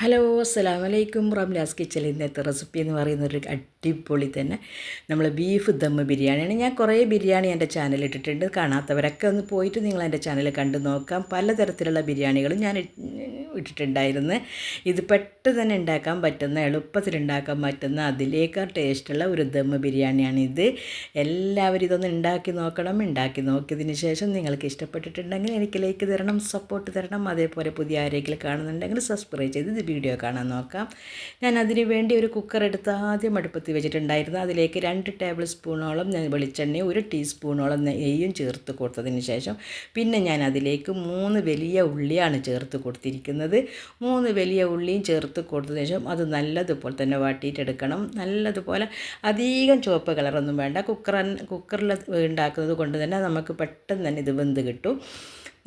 Hello അസ്സാം വലൈക്കും റംലാസ് കിച്ചൽ ഇന്നത്തെ റെസിപ്പി എന്ന് പറയുന്ന ഒരു അടിപൊളി തന്നെ. നമ്മൾ ബീഫ് ദമ്മ് ബിരിയാണിയാണ്. ഞാൻ കുറേ ബിരിയാണി എന്റെ ചാനൽ ഇട്ടിട്ടുണ്ട്. കാണാത്തവരൊക്കെ ഒന്ന് പോയിട്ട് നിങ്ങൾ എന്റെ ചാനൽ കണ്ടു നോക്കാം. പലതരത്തിലുള്ള ബിരിയാണികളും ഞാൻ ഇട്ടിട്ടുണ്ടായിരുന്നു. ഇത് പെട്ടെന്ന് തന്നെ ഉണ്ടാക്കാൻ പറ്റുന്ന എളുപ്പത്തിൽ ഉണ്ടാക്കാൻ പറ്റുന്ന അതിലേക്കാൾ ടേസ്റ്റുള്ള ഒരു ദമ്മ് ബിരിയാണിയാണ് ഇത്. എല്ലാവരും ഇതൊന്ന് ഉണ്ടാക്കി നോക്കണം. ഉണ്ടാക്കി നോക്കിയതിന് ശേഷം നിങ്ങൾക്ക് ഇഷ്ടപ്പെട്ടിട്ടുണ്ടെങ്കിൽ എനിക്ക് ലൈക്ക് തരണം സപ്പോർട്ട് തരണം. അതേപോലെ പുതിയ ആരെങ്കിലും കാണുന്നുണ്ടെങ്കിൽ സബ്സ്ക്രൈബ് ചെയ്ത് വീഡിയോ കാണാൻ നോക്കാം. ഞാൻ അതിന് വേണ്ടി ഒരു കുക്കർ എടുത്ത് ആദ്യം അടുപ്പത്ത് വെച്ചിട്ടുണ്ടായിരുന്നു. അതിലേക്ക് രണ്ട് ടേബിൾ സ്പൂണോളം ഞാൻ വെളിച്ചെണ്ണയും ഒരു ടീസ്പൂണോളം നെയ്യും ചേർത്ത് കൊടുത്തതിന് ശേഷം പിന്നെ ഞാൻ അതിലേക്ക് മൂന്ന് വലിയ ഉള്ളിയാണ് ചേർത്ത് കൊടുത്തിരിക്കുന്നത്. മൂന്ന് വലിയ ഉള്ളിയും ചേർത്ത് കൊടുത്തതിന് ശേഷം അത് നല്ലതുപോലെ തന്നെ വാട്ടിയിട്ടെടുക്കണം. നല്ലതുപോലെ അധികം ചുവപ്പ് കളറൊന്നും വേണ്ട. കുക്കർ കുക്കറിൽ ഉണ്ടാക്കുന്നത് കൊണ്ട് തന്നെ നമുക്ക് പെട്ടെന്ന് തന്നെ ഇത് വെന്ത് കിട്ടും.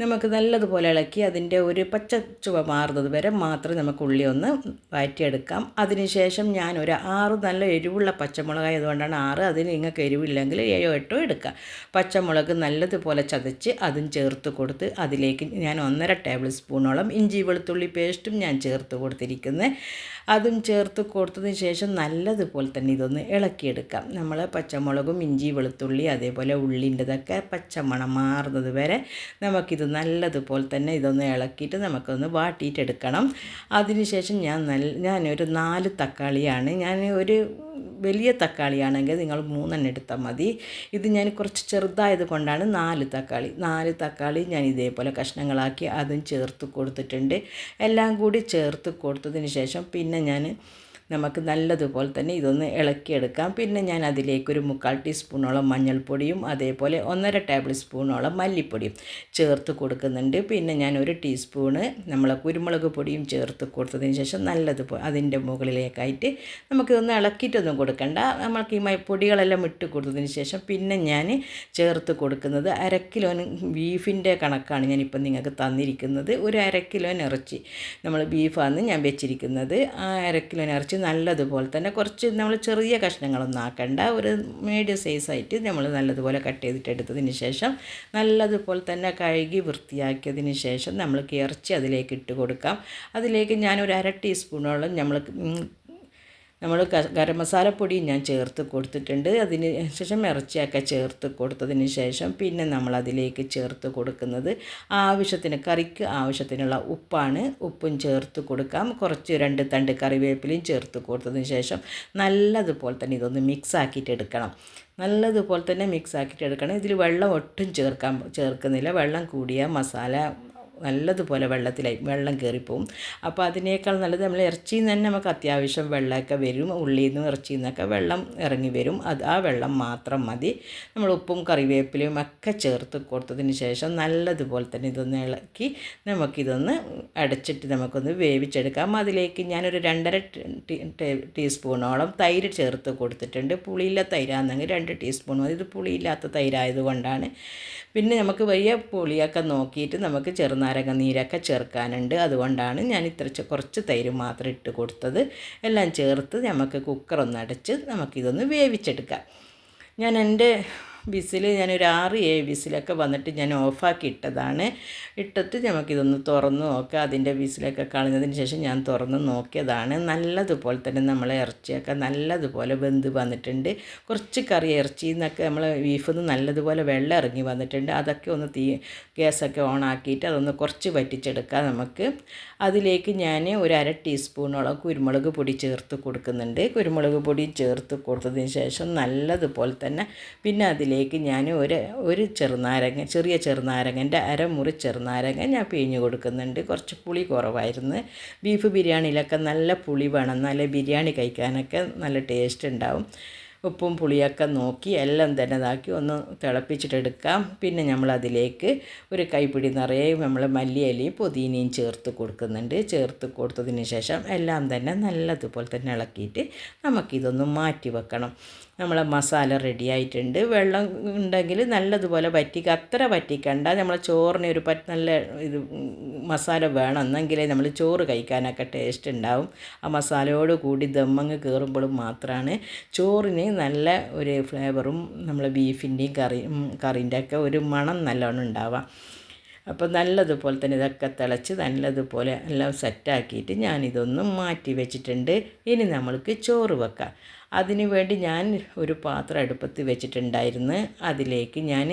നമുക്ക് നല്ലതുപോലെ ഇളക്കി അതിന്റെ ഒരു പച്ച ചുവ മാറുന്നത് വരെ മാത്രം നമുക്ക് ഉള്ളി ഒന്ന് വഴറ്റിയെടുക്കാം അതിനുശേഷം ഞാൻ ഒരു ആറ് നല്ല എരിവുള്ള പച്ചമുളക് ആയതുകൊണ്ടാണ് ആറ് അതിന് നിങ്ങൾക്ക് എരിവില്ലെങ്കിൽ ഏഴോ എട്ടോ എടുക്കുക പച്ചമുളക് നല്ലതുപോലെ ചതച്ച് അതും ചേർത്ത് കൊടുത്ത് അതിലേക്ക് ഞാൻ ഒന്നര ടേബിൾ സ്പൂണോളം ഇഞ്ചി വെളുത്തുള്ളി പേസ്റ്റും ഞാൻ ചേർത്ത് കൊടുത്തിരിക്കുന്നത് അതും ചേർത്ത് കൊടുത്തതിന് ശേഷം നല്ലതുപോലെ തന്നെ ഇതൊന്ന് ഇളക്കിയെടുക്കാം. നമ്മൾ പച്ചമുളകും ഇഞ്ചി വെളുത്തുള്ളി അതേപോലെ ഉള്ളിന്റെതൊക്കെ പച്ചമണം മാറുന്നത് വരെ നമുക്കിത് നല്ലതുപോലെ തന്നെ ഇതൊന്ന് ഇളക്കിയിട്ട് നമുക്കൊന്ന് വാട്ടിയിട്ടെടുക്കണം. അതിനുശേഷം ഞാൻ നല്ല ഞാനൊരു നാല് തക്കാളിയാണ്. ഞാൻ ഒരു വലിയ തക്കാളിയാണെങ്കിൽ നിങ്ങൾ മൂന്നെണ്ണം എടുത്താൽ മതി. ഇത് ഞാൻ കുറച്ച് ചെറുതായത് കൊണ്ടാണ് നാല് തക്കാളി. നാല് തക്കാളി ഞാൻ ഇതേപോലെ കഷ്ണങ്ങളാക്കി അതും ചേർത്ത് കൊടുത്തിട്ടുണ്ട്. എല്ലാം കൂടി ചേർത്ത് കൊടുത്തതിന് ശേഷം പിന്നെ ഞാൻ നമുക്ക് നല്ലതുപോലെ തന്നെ ഇതൊന്ന് ഇളക്കിയെടുക്കാം. പിന്നെ ഞാൻ അതിലേക്കൊരു മുക്കാൽ ടീസ്പൂണോളം മഞ്ഞൾപ്പൊടിയും അതേപോലെ ഒന്നര ടേബിൾ സ്പൂണോളം മല്ലിപ്പൊടിയും ചേർത്ത് കൊടുക്കുന്നുണ്ട്. പിന്നെ ഞാൻ ഒരു ടീസ്പൂണ് നമ്മളെ കുരുമുളക് പൊടിയും ചേർത്ത് കൊടുത്തതിന് ശേഷം നല്ലതുപോലെ അതിന്റെ മുകളിലേക്കായിട്ട് നമുക്കിതൊന്ന് ഇളക്കിയിട്ടൊന്നും കൊടുക്കണ്ട. നമ്മൾക്ക് ഈ പൊടികളെല്ലാം ഇട്ട് കൊടുത്തതിന് ശേഷം പിന്നെ ഞാൻ ചേർത്ത് കൊടുക്കുന്നത് അര കിലോ ബീഫിന്റെ കണക്കാണ് ഞാനിപ്പം നിങ്ങൾക്ക് തന്നിരിക്കുന്നത്. ഒരു അര കിലോ ഇറച്ചി നമ്മൾ ബീഫാണ് ഞാൻ വെച്ചിരിക്കുന്നത്. ആ അര കിലോ ഇറച്ചി നല്ലതുപോലെ തന്നെ കുറച്ച് നമ്മൾ ചെറിയ കഷ്ണങ്ങളൊന്നും ആക്കണ്ട. ഒരു മീഡിയം സൈസായിട്ട് നമ്മൾ നല്ലതുപോലെ കട്ട് ചെയ്തിട്ട് എടുത്തതിന് ശേഷം നല്ലതുപോലെ തന്നെ കഴുകി വൃത്തിയാക്കിയതിന് ശേഷം നമ്മൾ ഇറച്ചി അതിലേക്ക് ഇട്ട് കൊടുക്കാം. അതിലേക്ക് ഞാനൊരു അര ടീസ്പൂണോളം നമ്മൾ നമ്മൾ ഗരം മസാലപ്പൊടി ഞാൻ ചേർത്ത് കൊടുത്തിട്ടുണ്ട്. അതിന് ശേഷം ഇറച്ചിയൊക്കെ ചേർത്ത് കൊടുത്തതിന് ശേഷം പിന്നെ നമ്മൾ അതിലേക്ക് ചേർത്ത് കൊടുക്കുന്നത് ആവശ്യത്തിന് കറിക്ക് ആവശ്യത്തിനുള്ള ഉപ്പാണ്. ഉപ്പും ചേർത്ത് കൊടുക്കാം. കുറച്ച് രണ്ട് തണ്ട് കറിവേപ്പിലയും ചേർത്ത് കൊടുത്തതിന് ശേഷം നല്ലതുപോലെ തന്നെ ഇതൊന്ന് മിക്സ് ആക്കിയിട്ട് എടുക്കണം. നല്ലതുപോലെ തന്നെ മിക്സ് ആക്കിയിട്ട് എടുക്കണം. ഇതിൽ വെള്ളം ഒട്ടും ചേർക്കാൻ ചേർക്കുന്നില്ല. വെള്ളം കൂടിയ മസാല നല്ലതുപോലെ വെള്ളത്തിലായി വെള്ളം കയറിപ്പോവും. അപ്പോൾ അതിനേക്കാൾ നല്ലത് നമ്മൾ ഇറച്ചിയിൽ നിന്ന് തന്നെ നമുക്ക് അത്യാവശ്യം വെള്ളമൊക്കെ വരും. ഉള്ളിൽ നിന്നും ഇറച്ചിയിൽ നിന്നൊക്കെ വെള്ളം ഇറങ്ങി വരും. അത് ആ വെള്ളം മാത്രം മതി. നമ്മൾ ഉപ്പും കറിവേപ്പിലയും ഒക്കെ ചേർത്ത് കൊടുത്തതിന് ശേഷം നല്ലതുപോലെ തന്നെ ഇതൊന്ന് ഇളക്കി നമുക്കിതൊന്ന് അടച്ചിട്ട് നമുക്കൊന്ന് വേവിച്ചെടുക്കാം. അതിലേക്ക് ഞാനൊരു രണ്ടര ടീസ്പൂണോളം തൈര് ചേർത്ത് കൊടുത്തിട്ടുണ്ട്. പുളിയില്ല തൈരാണെങ്കിൽ രണ്ട് ടീസ്പൂൺ മതി. ഇത് പുളിയില്ലാത്ത തൈരായതുകൊണ്ടാണ്. പിന്നെ നമുക്ക് വലിയ പുളിയൊക്കെ നോക്കിയിട്ട് നമുക്ക് ചെറുനാരങ്ങ നീരൊക്കെ ചേർക്കാനുണ്ട്. അതുകൊണ്ടാണ് ഞാൻ ഇത്ര കുറച്ച് തൈര് മാത്രം ഇട്ട് കൊടുത്തത്. എല്ലാം ചേർത്ത് നമുക്ക് കുക്കറൊന്ന് അടച്ച് നമുക്കിതൊന്ന് വേവിച്ചെടുക്കാം. ഞാൻ എന്റെ വിസിൽ ഞാനൊരു ആറ് ഏഴ് വിസിലൊക്കെ വന്നിട്ട് ഞാൻ ഓഫാക്കി ഇട്ടതാണ്. ഇട്ടിട്ട് നമുക്കിതൊന്ന് തുറന്ന് നോക്കാം. അതിന്റെ വിസിലൊക്കെ കളഞ്ഞതിന് ശേഷം ഞാൻ തുറന്ന് നോക്കിയതാണ്. നല്ലതുപോലെ തന്നെ നമ്മളെ ഇറച്ചിയൊക്കെ നല്ലതുപോലെ വെന്ത് വന്നിട്ടുണ്ട്. കുറച്ച് കറി ഇറച്ചി എന്നൊക്കെ നമ്മൾ ബീഫിൽ നിന്ന് നല്ലതുപോലെ വെള്ളം ഇറങ്ങി വന്നിട്ടുണ്ട്. അതൊക്കെ ഒന്ന് തീ ഗ്യാസൊക്കെ ഓൺ ആക്കിയിട്ട് അതൊന്ന് കുറച്ച് വറ്റിച്ചെടുക്കാം നമുക്ക്. അതിലേക്ക് ഞാൻ ഒരു അര ടീസ്പൂണോളം കുരുമുളക് പൊടി ചേർത്ത് കൊടുക്കുന്നുണ്ട്. കുരുമുളക് പൊടി ചേർത്ത് കൊടുത്തതിന് ശേഷം നല്ലതുപോലെ തന്നെ പിന്നെ അതിൽ അതിലേക്ക് ഞാൻ ഒരു ഒരു ചെറുനാരങ്ങ ചെറിയ ചെറുനാരങ്ങന്റെ അരമുറി ചെറുനാരങ്ങ ഞാൻ പിഴിഞ്ഞ് കൊടുക്കുന്നുണ്ട്. കുറച്ച് പുളി കുറവായിരുന്നു. ബീഫ് ബിരിയാണിയിലൊക്കെ നല്ല പുളി വേണം. നല്ല ബിരിയാണി കഴിക്കാനൊക്കെ നല്ല ടേസ്റ്റ് ഉണ്ടാവും. ഉപ്പും പുളിയൊക്കെ നോക്കി എല്ലാം തന്നെ ഇതാക്കി ഒന്ന് തിളപ്പിച്ചിട്ടെടുക്കാം പിന്നെ നമ്മൾ അതിലേക്ക് ഒരു കൈപ്പിടി നിറയെ നമ്മൾ മല്ലിയലയും പുതിനയും ചേർത്ത് കൊടുക്കുന്നുണ്ട്. ചേർത്ത് കൊടുത്തതിന് ശേഷം എല്ലാം തന്നെ നല്ലതുപോലെ തന്നെ ഇളക്കിയിട്ട് നമുക്കിതൊന്ന് മാറ്റി വെക്കണം. നമ്മളെ മസാല റെഡി ആയിട്ടുണ്ട്. വെള്ളം ഉണ്ടെങ്കിൽ നല്ലതുപോലെ വറ്റിക്ക അത്ര വറ്റിക്കണ്ട. നമ്മളെ ചോറിന് ഒരു പറ്റ് നല്ല ഇത് മസാല വേണം. എന്നെങ്കിലേ നമ്മൾ ചോറ് കഴിക്കാനൊക്കെ ടേസ്റ്റ് ഉണ്ടാവും. ആ മസാലയോട് കൂടി ദമ്മങ്ങ് കയറുമ്പോഴും മാത്രമാണ് ചോറിന് നല്ല ഒരു ഫ്ലേവറും നമ്മളെ ബീഫിന്റെയും കറി കറീന്റെ ഒക്കെ ഒരു മണം നല്ലോണം ഉണ്ടാവാം. അപ്പോൾ നല്ലതുപോലെ തന്നെ ഇതൊക്കെ തിളച്ച് നല്ലതുപോലെ എല്ലാം സെറ്റാക്കിയിട്ട് ഞാനിതൊന്നും മാറ്റി വെച്ചിട്ടുണ്ട്. ഇനി നമ്മൾക്ക് ചോറ് വെക്കാം. അതിനു വേണ്ടി ഞാൻ ഒരു പാത്രം അടുപ്പത്ത് വെച്ചിട്ടുണ്ടായിരുന്നു. അതിലേക്ക് ഞാൻ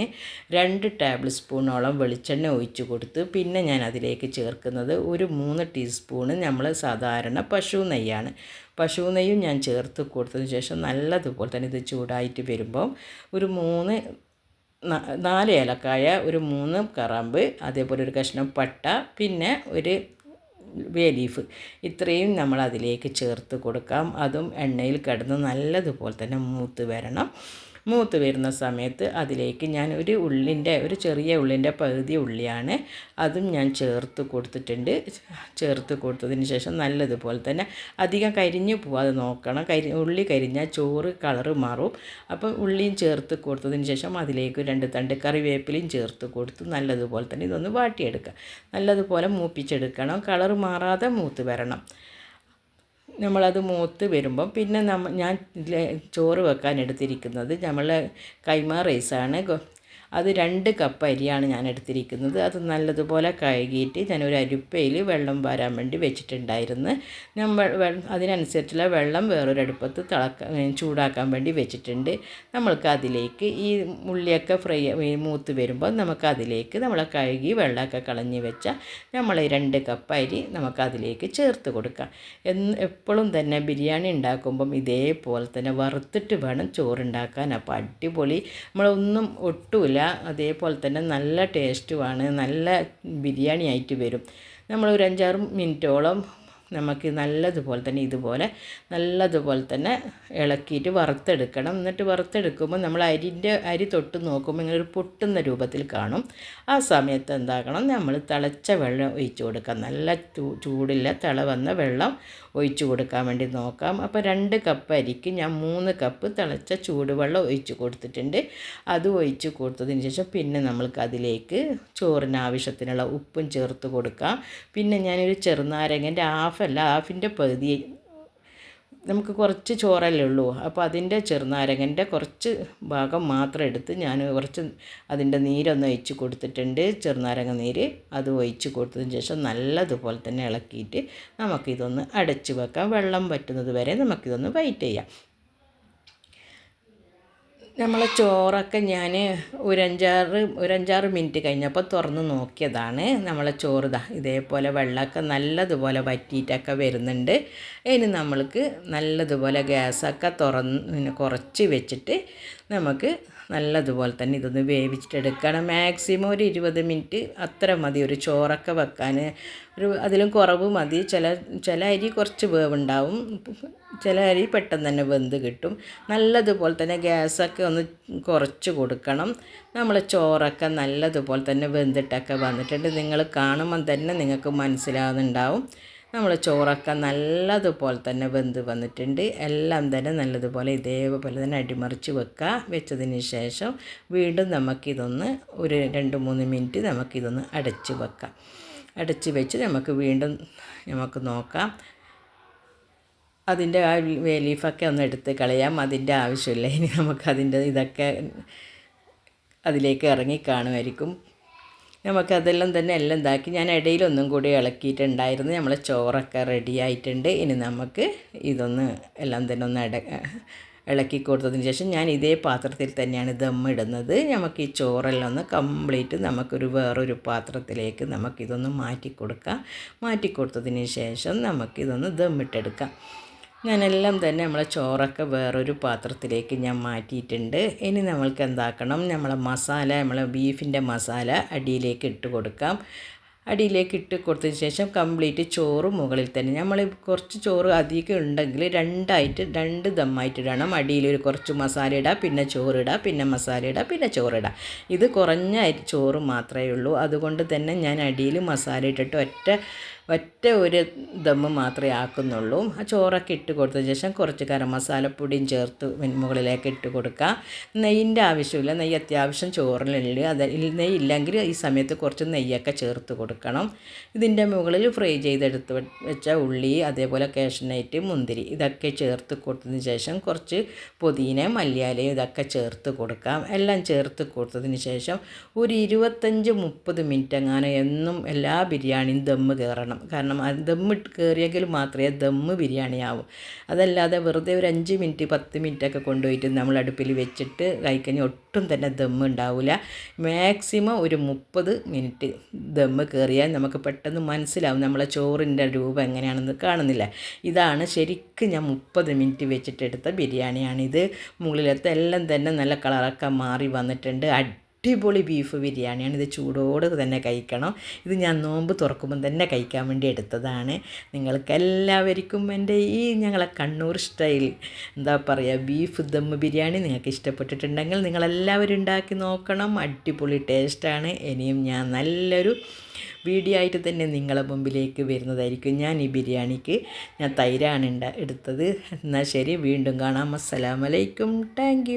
രണ്ട് ടേബിൾ സ്പൂണോളം വെളിച്ചെണ്ണ ഒഴിച്ചു കൊടുത്ത് പിന്നെ ഞാൻ അതിലേക്ക് ചേർക്കുന്നത് ഒരു മൂന്ന് ടീസ്പൂണ് നമ്മൾ സാധാരണ പശു നെയ്യാണ്. പശു നെയ്യും ഞാൻ ചേർത്ത് കൊടുത്തതിന് ശേഷം നല്ലതുപോലെ തന്നെ ഇത് ചൂടായിട്ട് വരുമ്പോൾ ഒരു മൂന്ന് നാല് ഏലക്കായ ഒരു മൂന്ന് കറാമ്പ് അതേപോലെ ഒരു കഷ്ണം പട്ട പിന്നെ ഒരു ബേ ലീഫ്. ഇത്രയും നമ്മൾ അതിലേക്ക് ചേർത്ത് കൊടുക്കാം. അതും എണ്ണയിൽ കിടന്ന് നല്ലതുപോലെ തന്നെ മൂത്ത് വരണം. മൂത്ത് വരുന്ന സമയത്ത് അതിലേക്ക് ഞാൻ ഒരു ഉള്ളിന്റെ ഒരു ചെറിയ ഉള്ളിന്റെ പകുതി ഉള്ളിയാണ് അതും ഞാൻ ചേർത്ത് കൊടുത്തിട്ടുണ്ട്. ചേർത്ത് കൊടുത്തതിന് ശേഷം നല്ലതുപോലെ തന്നെ അധികം കരിഞ്ഞു പോവാതെ നോക്കണം. കരി ഉള്ളി കരിഞ്ഞാൽ ചോറ് കളറ് മാറും. അപ്പം ഉള്ളിയും ചേർത്ത് കൊടുത്തതിന് ശേഷം അതിലേക്ക് രണ്ട് തണ്ട് കറിവേപ്പിലയും ചേർത്ത് കൊടുത്ത് നല്ലതുപോലെ തന്നെ ഇതൊന്ന് വാട്ടിയെടുക്കുക. നല്ലതുപോലെ മൂപ്പിച്ചെടുക്കണം. കളറ് മാറാതെ മൂത്ത് വരണം. നമ്മളത് മൂത്ത് വരുമ്പം പിന്നെ നമ്മ ഞാൻ ചോറ് വെക്കാൻ എടുത്തിരിക്കുന്നത് നമ്മൾ കൈമ റൈസാണ്. അത് രണ്ട് കപ്പ് അരിയാണ് ഞാൻ എടുത്തിരിക്കുന്നത്. അത് നല്ലതുപോലെ കഴുകിയിട്ട് ഞാൻ ഒരു അരിപ്പയിൽ വെള്ളം വരാൻ വേണ്ടി വെച്ചിട്ടുണ്ടായിരുന്നു. ഞാൻ അതിനനുസരിച്ചുള്ള വെള്ളം വേറൊരു അടുപ്പത്ത് തിളക്കാൻ ചൂടാക്കാൻ വേണ്ടി വെച്ചിട്ടുണ്ട്. നമ്മൾക്ക് അതിലേക്ക് ഈ ഉള്ളിയൊക്കെ ഫ്രൈ മൂത്ത് വരുമ്പോൾ നമുക്ക് അതിലേക്ക് നമ്മളെ കഴുകി വെള്ളമൊക്കെ കളഞ്ഞ് വെച്ച നമ്മൾ രണ്ട് കപ്പ് അരി നമുക്ക് അതിലേക്ക് ചേർത്ത് കൊടുക്കാം. എന്ന് എപ്പോഴും തന്നെ ബിരിയാണി ഉണ്ടാക്കുമ്പം ഇതേപോലെ തന്നെ വറുത്തിട്ട് വേണം ചോറുണ്ടാക്കാൻ. അപ്പോൾ അടിപൊളി. നമ്മളൊന്നും ഒട്ടുമില്ല. അതേപോലെ തന്നെ നല്ല ടേസ്റ്റുമാണ് നല്ല ബിരിയാണി ആയിട്ട് വരും. നമ്മൾ ഒരു അഞ്ചാറ് മിനിറ്റോളം നമുക്ക് നല്ലതുപോലെ തന്നെ ഇതുപോലെ നല്ലതുപോലെ തന്നെ ഇളക്കിയിട്ട് വറുത്തെടുക്കണം. എന്നിട്ട് വറുത്തെടുക്കുമ്പോൾ നമ്മൾ അരിന്റെ അരി തൊട്ട് നോക്കുമ്പോൾ ഇങ്ങനെ ഒരു പൊട്ടുന്ന രൂപത്തിൽ കാണും. ആ സമയത്ത് എന്താക്കണം നമ്മൾ തിളച്ച വെള്ളം ഒഴിച്ചു കൊടുക്കാം നല്ല ചൂടില്ല തിള വന്ന വെള്ളം ഒഴിച്ചു കൊടുക്കാൻ വേണ്ടി നോക്കാം. അപ്പോൾ രണ്ട് കപ്പ് അരിക്ക് ഞാൻ മൂന്ന് കപ്പ് തിളച്ച ചൂടുവെള്ളം ഒഴിച്ചു കൊടുത്തിട്ടുണ്ട്. അത് ഒഴിച്ച് കൊടുത്തതിന് ശേഷം പിന്നെ നമ്മൾക്ക് അതിലേക്ക് ചോറിന് ആവശ്യത്തിനുള്ള ഉപ്പും ചേർത്ത് കൊടുക്കാം. പിന്നെ ഞാനൊരു ചെറുനാരങ്ങന്റെ ഹാഫല്ല ഹാഫിന്റെ പകുതി. നമുക്ക് കുറച്ച് ചോറല്ലേ ഉള്ളൂ. അപ്പോൾ അതിന്റെ ചെറുനാരങ്ങന്റെ കുറച്ച് ഭാഗം മാത്രം എടുത്ത് ഞാൻ കുറച്ച് അതിന്റെ നീരൊന്ന് ഒഴിച്ച് കൊടുത്തിട്ടുണ്ട്. ചെറുനാരങ്ങ നീര് അത് ഒഴിച്ച് കൊടുത്തതിന് ശേഷം നല്ലതുപോലെ തന്നെ ഇളക്കിയിട്ട് നമുക്കിതൊന്ന് അടച്ച് വെക്കാം. വെള്ളം പറ്റുന്നത് വരെ നമുക്കിതൊന്ന് വെയിറ്റ് ചെയ്യാം. നമ്മളെ ചോറൊക്കെ ഞാൻ ഒരു അഞ്ചാറ് ഒരു അഞ്ചാറ് മിനിറ്റ് കഴിഞ്ഞപ്പോൾ തുറന്ന് നോക്കിയതാണ്. നമ്മളെ ചോറ് ഇതാ ഇതേപോലെ വെള്ളമൊക്കെ നല്ലതുപോലെ വറ്റിയിട്ടൊക്കെ വരുന്നുണ്ട്. ഇനി നമ്മൾക്ക് നല്ലതുപോലെ ഗ്യാസൊക്കെ തുറന്ന് കുറച്ച് വെച്ചിട്ട് നമുക്ക് നല്ലതുപോലെ തന്നെ ഇതൊന്ന് വേവിച്ചിട്ടെടുക്കണം. മാക്സിമം ഒരു ഇരുപത് മിനിറ്റ് അത്ര മതി. ഒരു ചോറൊക്കെ വെക്കാൻ. ഒരു അതിലും കുറവ് മതി. ചില ചില അരി കുറച്ച് വേവുണ്ടാവും. ചില അരി പെട്ടെന്ന് തന്നെ വെന്ത് കിട്ടും. നല്ലതുപോലെ തന്നെ ഗ്യാസൊക്കെ ഒന്ന് കുറച്ച് കൊടുക്കണം. നമ്മൾ ചോറൊക്കെ നല്ലതുപോലെ തന്നെ വെന്തിട്ടൊക്കെ വന്നിട്ടുണ്ട്. നിങ്ങൾ കാണുമ്പം തന്നെ നിങ്ങൾക്ക് മനസ്സിലാവുന്നുണ്ടാവും. നമ്മൾ ചോറൊക്കെ നല്ലതുപോലെ തന്നെ വെന്ത് വന്നിട്ടുണ്ട്. എല്ലാം തന്നെ നല്ലതുപോലെ ഇതേപോലെ തന്നെ അടിമറിച്ച് വെക്കുക വെച്ചതിന് ശേഷം വീണ്ടും നമുക്കിതൊന്ന് ഒരു രണ്ട് മൂന്ന് മിനിറ്റ് നമുക്കിതൊന്ന് അടച്ച് വെക്കാം. അടച്ച് വെച്ച് നമുക്ക് വീണ്ടും നമുക്ക് നോക്കാം. അതിന്റെ ആ വേലീഫൊക്കെ ഒന്ന് എടുത്ത് കളയാം. അതിന്റെ ആവശ്യമില്ല. ഇനി നമുക്കതിന്റെ ഇതൊക്കെ അതിലേക്ക് ഇറങ്ങി കാണുമായിരിക്കും. നമുക്കതെല്ലാം തന്നെ എല്ലാം ഇതാക്കി. ഞാൻ ഇടയിലൊന്നും കൂടി ഇളക്കിയിട്ടുണ്ടായിരുന്നു. നമ്മളെ ചോറൊക്കെ റെഡി ആയിട്ടുണ്ട്. ഇനി നമുക്ക് ഇതൊന്ന് എല്ലാം തന്നെ ഒന്ന് ഇട ഇളക്കി കൊടുത്തതിന് ശേഷം ഞാൻ ഇതേ പാത്രത്തിൽ തന്നെയാണ് ദം ഇടുന്നത്. നമുക്ക് ഈ ചോറെല്ലാം ഒന്ന് കംപ്ലീറ്റ് നമുക്കൊരു വേറൊരു പാത്രത്തിലേക്ക് നമുക്കിതൊന്ന് മാറ്റി കൊടുക്കാം മാറ്റി കൊടുത്തതിന് ശേഷം നമുക്കിതൊന്ന് ദമ്മിട്ടെടുക്കാം ഞാനെല്ലാം തന്നെ നമ്മളെ ചോറൊക്കെ വേറൊരു പാത്രത്തിലേക്ക് ഞാൻ മാറ്റിയിട്ടുണ്ട്. ഇനി നമ്മൾക്ക് എന്താക്കണം? നമ്മളെ മസാല നമ്മളെ ബീഫിന്റെ മസാല അടിയിലേക്ക് ഇട്ട് കൊടുക്കാം. അടിയിലേക്ക് ഇട്ട് കൊടുത്തതിന് ശേഷം കംപ്ലീറ്റ് ചോറ് മുകളിൽ തന്നെ. നമ്മൾ കുറച്ച് ചോറ് അധികം ഉണ്ടെങ്കിൽ രണ്ടായിട്ട് രണ്ട് ദമ്മായിട്ട് ഇടണം. അടിയിൽ ഒരു കുറച്ച് മസാല ഇടുക പിന്നെ ചോറിടുക പിന്നെ മസാല ഇടുക പിന്നെ ചോറിടുക ഇത് കുറഞ്ഞ ചോറ് മാത്രമേ ഉള്ളൂ. അതുകൊണ്ട് തന്നെ ഞാൻ അടിയിൽ മസാല ഇട്ടിട്ട് ഒറ്റ ഒറ്റ ഒരു ദമ്മ് മാത്രമേ ആക്കുന്നുള്ളൂ. ആ ചോറൊക്കെ ഇട്ട് കൊടുത്ത ശേഷം കുറച്ച് ഗരം മസാലപ്പൊടിയും ചേർത്ത് മുകളിലേക്ക് ഇട്ട് കൊടുക്കുക നെയ്യിന്റെ ആവശ്യമില്ല. നെയ്യ് അത്യാവശ്യം ചോറിലുണ്ട് അത് നെയ്യ് ഇല്ലെങ്കിൽ ഈ സമയത്ത് കുറച്ച് നെയ്യൊക്കെ ചേർത്ത് കൊടുക്കണം. ഇതിന്റെ മുകളിൽ ഫ്രൈ ചെയ്തെടുത്ത് വെച്ച ഉള്ളി അതേപോലെ കാഷ്നൈറ്റ് മുന്തിരി ഇതൊക്കെ ചേർത്ത് കൊടുത്തതിന് ശേഷം കുറച്ച് പുതിന മല്ലിയാലയും ഇതൊക്കെ ചേർത്ത് കൊടുക്കാം. എല്ലാം ചേർത്ത് കൊടുത്തതിന് ശേഷം ഒരു ഇരുപത്തഞ്ച് മുപ്പത് മിനിറ്റ് അങ്ങനെ എന്നും എല്ലാ ബിരിയാണിയും ദമ്മ് കയറണം. കാരണം അത് ദമ്മ് കയറിയെങ്കിൽ മാത്രമേ ദമ്മ് ബിരിയാണി ആവൂ അതല്ലാതെ വെറുതെ ഒരു അഞ്ച് മിനിറ്റ് പത്ത് മിനിറ്റൊക്കെ കൊണ്ടുപോയിട്ട് നമ്മൾ അടുപ്പിൽ വെച്ചിട്ട് കഴിക്കഴിഞ്ഞാൽ ഒട്ടും തന്നെ ദമ്മ് ഉണ്ടാവില്ല മാക്സിമം ഒരു മുപ്പത് മിനിറ്റ് ദമ്മ് കയറിയാൽ നമുക്ക് പെട്ടെന്ന് മനസ്സിലാവും നമ്മളെ ചോറിന്റെ രൂപം എങ്ങനെയാണെന്ന് കാണുന്നില്ല. ഇതാണ് ശരിക്കും ഞാൻ മുപ്പത് മിനിറ്റ് വെച്ചിട്ടെടുത്ത ബിരിയാണിയാണിത്. മുകളിലത്തെ എല്ലാം തന്നെ നല്ല കളറൊക്കെ മാറി വന്നിട്ടുണ്ട്. അടിപൊളി ബീഫ് ബിരിയാണിയാണ്. ഇത് ചൂടോട് തന്നെ കഴിക്കണം. ഇത് ഞാൻ നോമ്പ് തുറക്കുമ്പം തന്നെ കഴിക്കാൻ വേണ്ടി എടുത്തതാണ്. നിങ്ങൾക്ക് എല്ലാവർക്കും എന്റെ ഈ ഞങ്ങളെ കണ്ണൂർ സ്റ്റൈൽ എന്താ പറയുക ബീഫ് ദം ബിരിയാണി നിങ്ങൾക്ക് ഇഷ്ടപ്പെട്ടിട്ടുണ്ടെങ്കിൽ നിങ്ങളെല്ലാവരും ഉണ്ടാക്കി നോക്കണം. അടിപൊളി ടേസ്റ്റാണ്. ഇനിയും ഞാൻ നല്ലൊരു വീഡിയോ ആയിട്ട് തന്നെ നിങ്ങളെ മുമ്പിലേക്ക് വരുന്നതായിരിക്കും ഞാൻ ഈ ബിരിയാണിക്ക്. ഞാൻ തൈരാണ് എടുത്തത്. എന്നാൽ ശരി വീണ്ടും കാണാം. അസ്സലാമലൈക്കും താങ്ക്